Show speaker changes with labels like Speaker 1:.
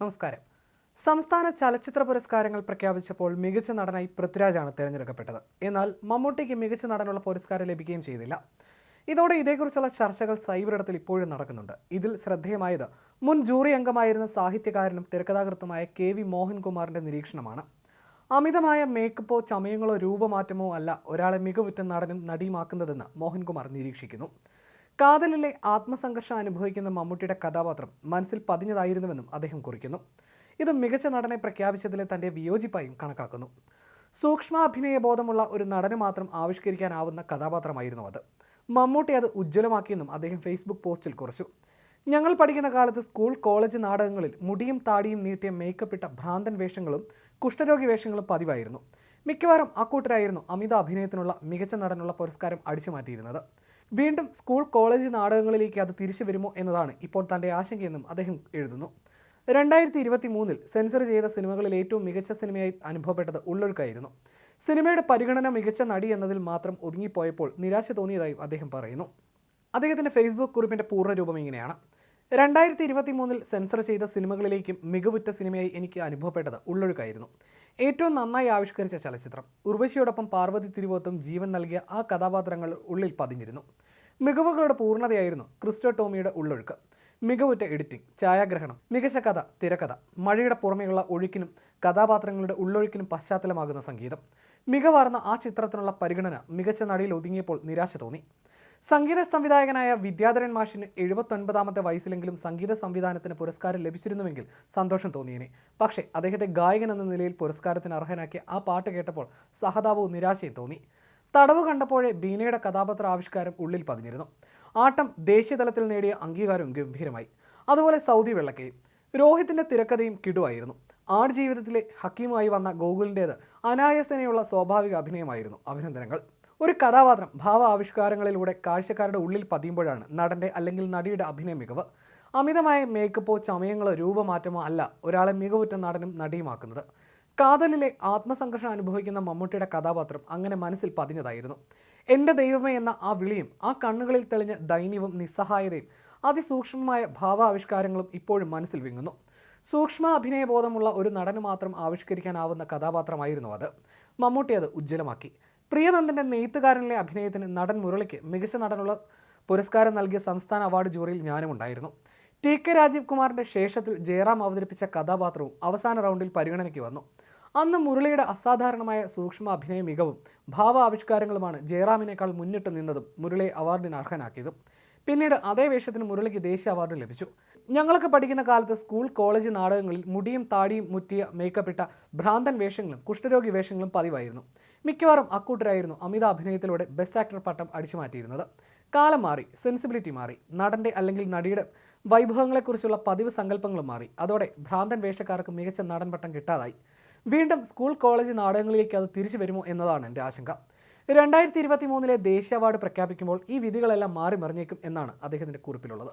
Speaker 1: നമസ്കാരം. സംസ്ഥാന ചലച്ചിത്ര പുരസ്കാരങ്ങൾ പ്രഖ്യാപിച്ചപ്പോൾ മികച്ച നടനായി പൃഥ്വിരാജാണ് തിരഞ്ഞെടുക്കപ്പെട്ടത്. എന്നാൽ മമ്മൂട്ടിക്ക് മികച്ച നടനുള്ള പുരസ്കാരം ലഭിക്കുകയും ചെയ്തില്ല. ഇതോടെ ഇതേക്കുറിച്ചുള്ള ചർച്ചകൾ സൈബറിടത്തിൽ ഇപ്പോഴും നടക്കുന്നുണ്ട്. ഇതിൽ ശ്രദ്ധേയമായത് മുൻ ജൂറി അംഗമായിരുന്ന സാഹിത്യകാരനും തിരക്കഥാകൃത്തുമായ കെ വി മോഹൻകുമാറിന്റെ നിരീക്ഷണമാണ്. അമിതമായ മേക്കപ്പോ ചമയങ്ങളോ രൂപമാറ്റമോ അല്ല ഒരാളെ മികവുറ്റ നടനും നടിയുമാക്കുന്നതെന്ന് മോഹൻകുമാർ നിരീക്ഷിക്കുന്നു. കാതലിലെ ആത്മസംഘർഷം അനുഭവിക്കുന്ന മമ്മൂട്ടിയുടെ കഥാപാത്രം മനസ്സിൽ പതിഞ്ഞതായിരുന്നുവെന്നും അദ്ദേഹം കുറിക്കുന്നു. ഇത് മികച്ച നടനെ പ്രഖ്യാപിച്ചതിലെ തന്റെ വിയോജിപ്പായും കണക്കാക്കുന്നു. സൂക്ഷ്മാഭിനയ ബോധമുള്ള ഒരു നടന് മാത്രം ആവിഷ്കരിക്കാനാവുന്ന കഥാപാത്രമായിരുന്നു അത്. മമ്മൂട്ടി അത് ഉജ്ജ്വലമാക്കിയെന്നും അദ്ദേഹം ഫേസ്ബുക്ക് പോസ്റ്റിൽ കുറിച്ചു. ഞങ്ങൾ പഠിക്കുന്ന കാലത്ത് സ്കൂൾ കോളേജ് നാടകങ്ങളിൽ മുടിയും താടിയും നീട്ടിയ മേക്കപ്പ് ഇട്ട ഭ്രാന്തൻ വേഷങ്ങളും കുഷ്ഠരോഗി വേഷങ്ങളും പതിവായിരുന്നു. മിക്കവാറും അക്കൂട്ടരായിരുന്നു അമിത അഭിനയത്തിനുള്ള മികച്ച നടനുള്ള പുരസ്കാരം അടിച്ചുമാറ്റിയിരുന്നത്. വീണ്ടും സ്കൂൾ കോളേജ് നാടകങ്ങളിലേക്ക് അത് തിരിച്ചു വരുമോ എന്നതാണ് ഇപ്പോൾ തന്റെ ആശങ്കയെന്നും അദ്ദേഹം എഴുതുന്നു. രണ്ടായിരത്തി ഇരുപത്തി മൂന്നിൽ സെൻസർ ചെയ്ത സിനിമകളിൽ ഏറ്റവും മികച്ച സിനിമയായി അനുഭവപ്പെട്ടത് ഉള്ളൊഴുക്കായിരുന്നു. സിനിമയുടെ പരിഗണന മികച്ച നടി എന്നതിൽ മാത്രം ഒതുങ്ങിപ്പോയപ്പോൾ നിരാശ തോന്നിയതായും അദ്ദേഹം പറയുന്നു. അദ്ദേഹത്തിന്റെ ഫേസ്ബുക്ക് കുറിപ്പിന്റെ പൂർണരൂപം ഇങ്ങനെയാണ്. രണ്ടായിരത്തി ഇരുപത്തി മൂന്നിൽ സെൻസർ ചെയ്ത സിനിമകളിലേക്കും മികവുറ്റ സിനിമയായി എനിക്ക് അനുഭവപ്പെട്ടത് ഉള്ളൊഴുക്കായിരുന്നു. ഏറ്റവും നന്നായി ആവിഷ്കരിച്ച ചലച്ചിത്രം. ഉർവശിയോടൊപ്പം പാർവതി തിരുവോത്തും ജീവൻ നൽകിയ ആ കഥാപാത്രങ്ങൾ ഉള്ളിൽ പതിഞ്ഞിരുന്നു. മികവുകളുടെ പൂർണതയായിരുന്നു ക്രിസ്റ്റോ ടോമിയുടെ ഉള്ളൊഴുക്ക്. മികവുറ്റ എഡിറ്റിംഗ് ഛായാഗ്രഹണം മികച്ച കഥ തിരക്കഥ മഴയുടെ പുറമെയുള്ള ഒഴുക്കിനും കഥാപാത്രങ്ങളുടെ ഉള്ളൊഴുക്കിനും പശ്ചാത്തലമാകുന്ന സംഗീതം. മികവാർന്ന ആ ചിത്രത്തിനുള്ള പരിഗണന മികച്ച നടിയിൽ ഒതുങ്ങിയപ്പോൾ നിരാശ തോന്നി. സംഗീത സംവിധായകനായ വിദ്യാധരൻ മാഷിന് എഴുപത്തൊൻപതാമത്തെ വയസ്സിലെങ്കിലും സംഗീത സംവിധാനത്തിന് പുരസ്കാരം ലഭിച്ചിരുന്നുവെങ്കിൽ സന്തോഷം തോന്നിയേനെ. പക്ഷേ അദ്ദേഹത്തെ ഗായകൻ എന്ന നിലയിൽ പുരസ്കാരത്തിന് അർഹനാക്കിയ ആ പാട്ട് കേട്ടപ്പോൾ സഹതാപവും നിരാശയും തോന്നി. തടവ് കണ്ടപ്പോഴേ ബീനയുടെ കഥാപാത്ര ആവിഷ്കാരം ഉള്ളിൽ പതിഞ്ഞിരുന്നു. ആട്ടം ദേശീയതലത്തിൽ നേടിയ അംഗീകാരവും ഗംഭീരമായി. അതുപോലെ സൗദി വെള്ളക്കയും. രോഹിത്തിന്റെ തിരക്കഥയും കിടുവായിരുന്നു. ആട് ജീവിതത്തിലെ ഹക്കീമായി വന്ന ഗോകുലിന്റേത് അനായസനെയുള്ള സ്വാഭാവിക അഭിനയമായിരുന്നു അഭിനന്ദനങ്ങൾ. ഒരു കഥാപാത്രം ഭാവ ആവിഷ്കാരങ്ങളിലൂടെ കാഴ്ചക്കാരുടെ ഉള്ളിൽ പതിയുമ്പോഴാണ് നടന്റെ അല്ലെങ്കിൽ നടിയുടെ അഭിനയ മികവ്. അമിതമായ മേക്കപ്പോ ചമയങ്ങളോ രൂപമാറ്റമോ അല്ല ഒരാളെ മികവുറ്റ നടനും നടിയുമാക്കുന്നത്. കാതലിലെ ആത്മസംഘർഷം അനുഭവിക്കുന്ന മമ്മൂട്ടിയുടെ കഥാപാത്രം അങ്ങനെ മനസ്സിൽ പതിഞ്ഞതായിരുന്നു. എന്റെ ദൈവമേ എന്ന ആ വിളിയും ആ കണ്ണുകളിൽ തെളിഞ്ഞ ദൈന്യവും നിസ്സഹായതയും അതിസൂക്ഷ്മമായ ഭാവാവിഷ്കാരങ്ങളും ഇപ്പോഴും മനസ്സിൽ വിങ്ങുന്നു. സൂക്ഷ്മ അഭിനയബോധമുള്ള ഒരു നടന് മാത്രം ആവിഷ്കരിക്കാനാവുന്ന കഥാപാത്രമായിരുന്നു അത്. മമ്മൂട്ടി അത് ഉജ്ജ്വലമാക്കി. പ്രിയനന്ദന്റെ നെയ്ത്തുകാരനിലെ അഭിനയത്തിന് നടൻ മുരളിക്ക് മികച്ച നടനുള്ള പുരസ്കാരം നൽകിയ സംസ്ഥാന അവാർഡ് ജൂറിയിൽ ഞാനും ഉണ്ടായിരുന്നു ടി കെ രാജീവ് കുമാറിന്റെ ശേഷത്തിൽ ജയറാം അവതരിപ്പിച്ച കഥാപാത്രവും അവസാന റൗണ്ടിൽ പരിഗണനയ്ക്ക് വന്നു. അന്ന് മുരളിയുടെ അസാധാരണമായ സൂക്ഷ്മ അഭിനയ മികവും ഭാവ ആവിഷ്കാരങ്ങളുമാണ് ജയറാമിനേക്കാൾ മുന്നിട്ട് നിന്നതും മുരളിയെ അവാർഡിന് അർഹനാക്കിയതും. പിന്നീട് അതേ വേഷത്തിന് മുരളിക്ക് ദേശീയ അവാർഡ് ലഭിച്ചു. ഞങ്ങളൊക്കെ പഠിക്കുന്ന കാലത്ത് സ്കൂൾ കോളേജ് നാടകങ്ങളിൽ മുടിയും താടിയും മുറ്റിയ മേക്കപ്പിട്ട ഭ്രാന്തൻ വേഷങ്ങളും കുഷ്ഠരോഗി വേഷങ്ങളും പതിവായിരുന്നു. മിക്കവാറും അക്കൂട്ടരായിരുന്നു അമിത അഭിനയത്തിലൂടെ ബെസ്റ്റ് ആക്ടർ പട്ടം അടിച്ചു മാറ്റിയിരുന്നത്. കാലം മാറി സെൻസിബിലിറ്റി മാറി നടന്റെ അല്ലെങ്കിൽ നടിയുടെ വൈഭവങ്ങളെക്കുറിച്ചുള്ള പതിവ് സങ്കല്പങ്ങളും മാറി. അതോടെ ഭ്രാന്തൻ വേഷക്കാർക്ക് മികച്ച നടൻ പട്ടം കിട്ടാതായി. വീണ്ടും സ്കൂൾ കോളേജ് നാടകങ്ങളിലേക്ക് അത് തിരിച്ചു വരുമോ എന്നതാണ് എന്റെ ആശങ്ക. രണ്ടായിരത്തി ഇരുപത്തി മൂന്നിലെ ദേശീയ അവാർഡ് പ്രഖ്യാപിക്കുമ്പോൾ ഈ വിധികളെല്ലാം മാറി മറിഞ്ഞേക്കും എന്നാണ് അദ്ദേഹത്തിന്റെ കുറിപ്പിലുള്ളത്.